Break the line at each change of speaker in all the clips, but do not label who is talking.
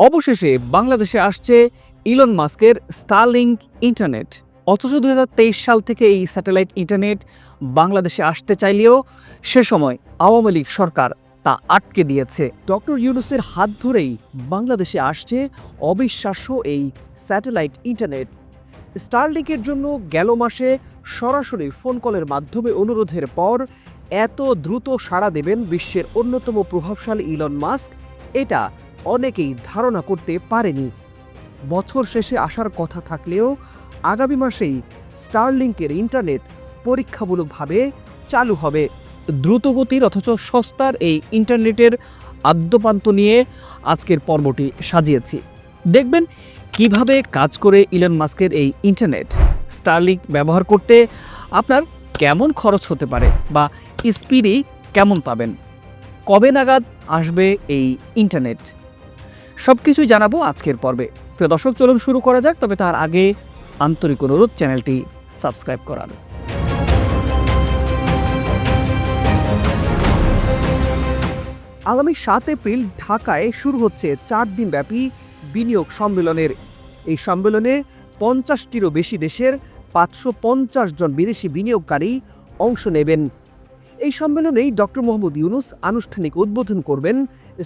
অবশেষে বাংলাদেশে আসছে ইলন মাস্কের স্টারলিংক ইন্টারনেট অথচ দুই হাজার তেইশ সাল থেকে এই স্যাটেলাইট ইন্টারনেট বাংলাদেশে আসতে চাইলেও সে সময় আওয়ামী লীগ সরকার তা আটকে দিয়েছে।
ডক্টর ইউনুসের হাত ধরেই বাংলাদেশে আসছে অবিশ্বাস্য এই স্যাটেলাইট ইন্টারনেট স্টারলিংকের জন্য গেল মাসে সরাসরি ফোন কলের মাধ্যমে অনুরোধের পর এত দ্রুত সাড়া দেবেন বিশ্বের অন্যতম প্রভাবশালী ইলন মাস্ক এটা অনেকেই ধারণা করতে পারেনি। বছর শেষে আসার কথা থাকলেও আগামী মাসেই স্টারলিংকের ইন্টারনেট পরীক্ষামূলকভাবে চালু হবে।
দ্রুতগতির অথচ সস্তার এই ইন্টারনেটের আদ্যপান্ত নিয়ে আজকের পর্বটি সাজিয়েছি। দেখবেন কীভাবে কাজ করে ইলন মাস্কের এই ইন্টারনেট। স্টারলিংক ব্যবহার করতে আপনার কেমন খরচ হতে পারে বা স্পিডই কেমন পাবেন? কবে নাগাদ আসবে এই ইন্টারনেট? সব কিছুই জানাব আজকের পর্বে। প্রিয় দর্শক, চলুন শুরু করা যাক, তবে তার আগে আন্তরিক অনুরোধ চ্যানেলটি সাবস্ক্রাইব করার।
আগামী সাত এপ্রিল ঢাকায় শুরু হচ্ছে চার দিনব্যাপী বিনিয়োগ সম্মেলনের। এই সম্মেলনে পঞ্চাশটিরও বেশি দেশের পাঁচশো পঞ্চাশ জন বিদেশি বিনিয়োগকারী অংশ নেবেন। এই সম্মেলনেই ডক্টর মোহাম্মদ ইউনুস আনুষ্ঠানিক উদ্বোধন করবেন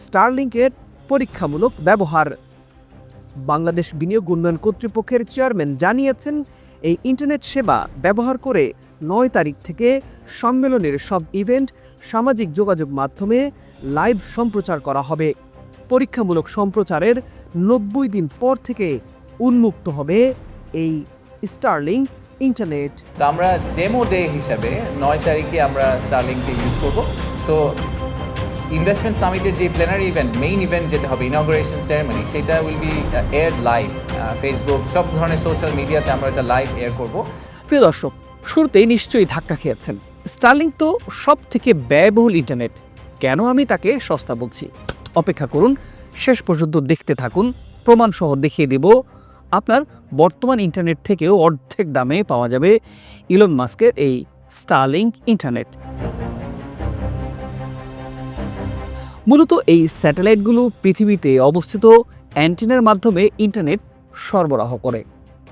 স্টারলিংকের পরীক্ষামূলক ব্যবহার। বাংলাদেশ বিনিয়োগ উন্নয়ন কর্তৃপক্ষের চেয়ারম্যান জানিয়েছেন, এই ইন্টারনেট সেবা ব্যবহার করে নয় তারিখ থেকে সম্মেলনের সব ইভেন্ট সামাজিক যোগাযোগ মাধ্যমে লাইভ সম্প্রচার করা হবে। পরীক্ষামূলক সম্প্রচারের নব্বই দিন পর থেকে উন্মুক্ত হবে এই স্টারলিং ইন্টারনেট।
আমরা ডেমো ডে হিসাবে নয় তারিখে আমরা স্টারলিংকে ইউজ করব। সো ইনভেস্টমেন্ট সামিটের যে প্ল্যানারি ইভেন্ট মেইন ইভেন্ট যেটা হবে ইনগ্রেশন সেরেমনি সেটা will be air live Facebook সব ধরনের সোশ্যাল মিডিয়াতে আমরা এটা লাইভ এয়ার করব।
প্রিয় দর্শক, শুরুতেই নিশ্চয়ই ধাক্কা খেয়েছেন। স্টার্লিং তো সব থেকে ব্যয়বহুল ইন্টারনেট কেন আমি তাকে সস্তা বলছি? অপেক্ষা করুন, শেষ পর্যন্ত দেখতে থাকুন। প্রমাণসহ দেখিয়ে দেব, আপনার বর্তমান ইন্টারনেট থেকেও অর্ধেক দামে পাওয়া যাবে ইলন মাস্কের এই স্টারলিংক ইন্টারনেট মূলত এই স্যাটেলাইটগুলো পৃথিবীতে অবস্থিত অ্যান্টিনার মাধ্যমে ইন্টারনেট সরবরাহ করে।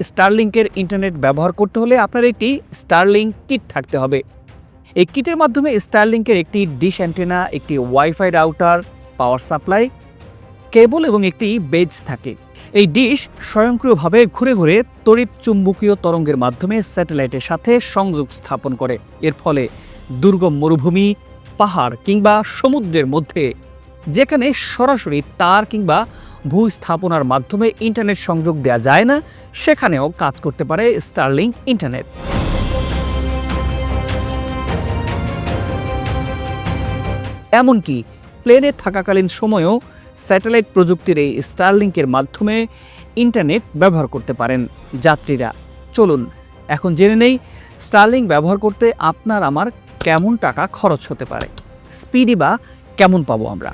স্টারলিংকের ইন্টারনেট ব্যবহার করতে হলে আপনার একটি স্টারলিংক কিট থাকতে হবে। এই কিটের মাধ্যমে স্টারলিংকের একটি ডিশ অ্যান্টেনা, একটি WiFi router, power supply, cable এবং একটি বেজ থাকে। এই ডিশ স্বয়ংক্রিয়ভাবে ঘুরে ঘুরে তড়িৎ চুম্বকীয় তরঙ্গের মাধ্যমে স্যাটেলাইটের সাথে সংযোগ স্থাপন করে। এর ফলে দুর্গম মরুভূমি পাহাড় কিংবা সমুদ্রের মধ্যে, যেখানে সরাসরি তার কিংবা ভূস্থাপনার মাধ্যমে ইন্টারনেট সংযোগ দেওয়া যায় না, সেখানেও কাজ করতে পারে স্টারলিং ইন্টারনেট এমনকি প্লেনে থাকাকালীন সময়েও স্যাটেলাইট প্রযুক্তির এই স্টারলিংকের মাধ্যমে ইন্টারনেট ব্যবহার করতে পারেন যাত্রীরা। চলুন, এখন জেনে নেই স্টারলিং ব্যবহার করতে আপনার আমার কেমন টাকা খরচ হতে পারে? স্পিডি বা কেমন পাবো আমরা?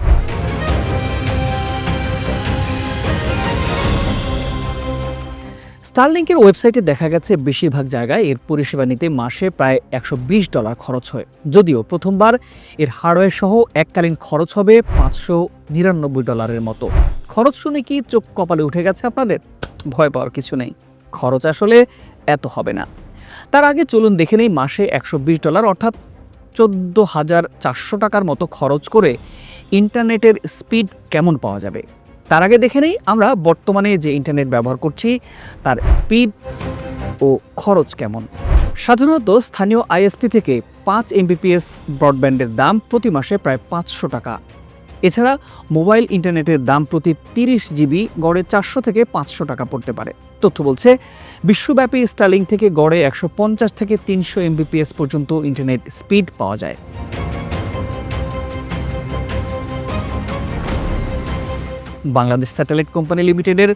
স্টারলিংকের ওয়েবসাইটে দেখা গেছে বেশিরভাগ জায়গায় এর পরিষেবা নিতে মাসে প্রায় একশো বিশ ডলার খরচ হয়। যদিও প্রথমবার এর হার্ডওয়্যার সহ এককালীন খরচ হবে পাঁচশো নিরানব্বই ডলারের মতো। খরচ শুনে কি চোখ কপালে উঠে গেছে আপনাদের? ভয় পাওয়ার কিছু নেই। খরচ আসলে এত হবে না। তার আগে চলুন দেখে নেই মাসে একশো বিশ ডলার, অর্থাৎ চোদ্দ হাজার চারশো টাকার মতো খরচ করে ইন্টারনেটের স্পিড কেমন পাওয়া যাবে? তার আগে দেখে নেই, আমরা বর্তমানে যে ইন্টারনেট ব্যবহার করছি, তার স্পিড ও খরচ কেমন। সাধারণত স্থানীয় আইএসপি থেকে পাঁচ এমবিপিএস ব্রডব্যান্ডের দাম প্রতি মাসে প্রায় পাঁচশো টাকা। এছাড়া মোবাইল ইন্টারনেটের দাম প্রতি তিরিশ জিবি গড়ে চারশো থেকে পাঁচশো টাকা পড়তে পারে। তথ্য বলছে, বিশ্বব্যাপী স্টার্লিং থেকে গড়ে একশো পঞ্চাশ থেকে তিনশো এমবিপিএস পর্যন্ত ইন্টারনেট স্পিড পাওয়া যায়। বাংলাদেশ স্যাটেলাইট কোম্পানি লিমিটেডের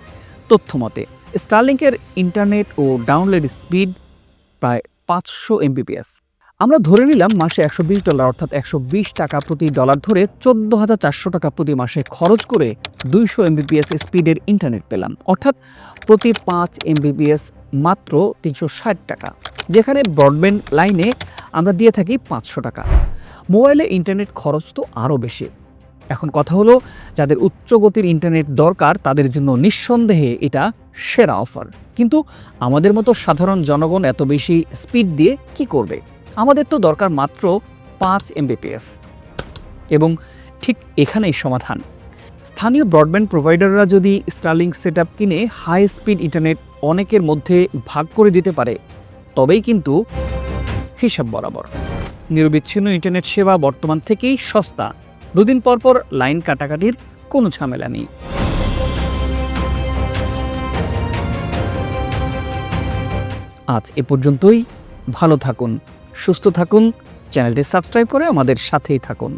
তথ্য মতে স্টারলিংকের ইন্টারনেট ও ডাউনলোড স্পিড প্রায় পাঁচশো এমবিপিএস আমরা ধরে নিলাম মাসে একশো বিশ ডলার, অর্থাৎ একশো বিশ টাকা প্রতি ডলার ধরে চোদ্দ হাজার চারশো টাকা প্রতি মাসে খরচ করে দুইশো এমবিপিএস স্পিডের ইন্টারনেট পেলাম। অর্থাৎ প্রতি পাঁচ এমবিপিএস মাত্র তিনশো ষাট টাকা, যেখানে ব্রডব্যান্ড লাইনে আমরা দিয়ে থাকি পাঁচশো টাকা। মোবাইলে ইন্টারনেট খরচ তো আরও বেশি। এখন কথা হলো, যাদের উচ্চ গতির ইন্টারনেট দরকার, তাদের জন্য নিঃসন্দেহে এটা সেরা অফার। কিন্তু আমাদের মতো সাধারণ জনগণ এত বেশি স্পিড দিয়ে কি করবে? আমাদের তো দরকার মাত্র পাঁচ এমবিপিএস এবং ঠিক এখানেই সমাধান। স্থানীয় ব্রডব্যান্ড প্রোভাইডাররা যদি স্টার্লিং সেট কিনে হাই স্পিড ইন্টারনেট অনেকের মধ্যে ভাগ করে দিতে পারে, তবেই কিন্তু হিসাব বরাবর। নিরবিচ্ছিন্ন ইন্টারনেট সেবা বর্তমান থেকেই সস্তা। দুদিন পর পর লাইন কাটাকাটির কোনো ঝামেলা নেই। আজ এ পর্যন্তই। ভালো থাকুন। সুস্থ থাকুন চ্যানেলটি সাবস্ক্রাইব করে আমাদের সাথেই থাকুন।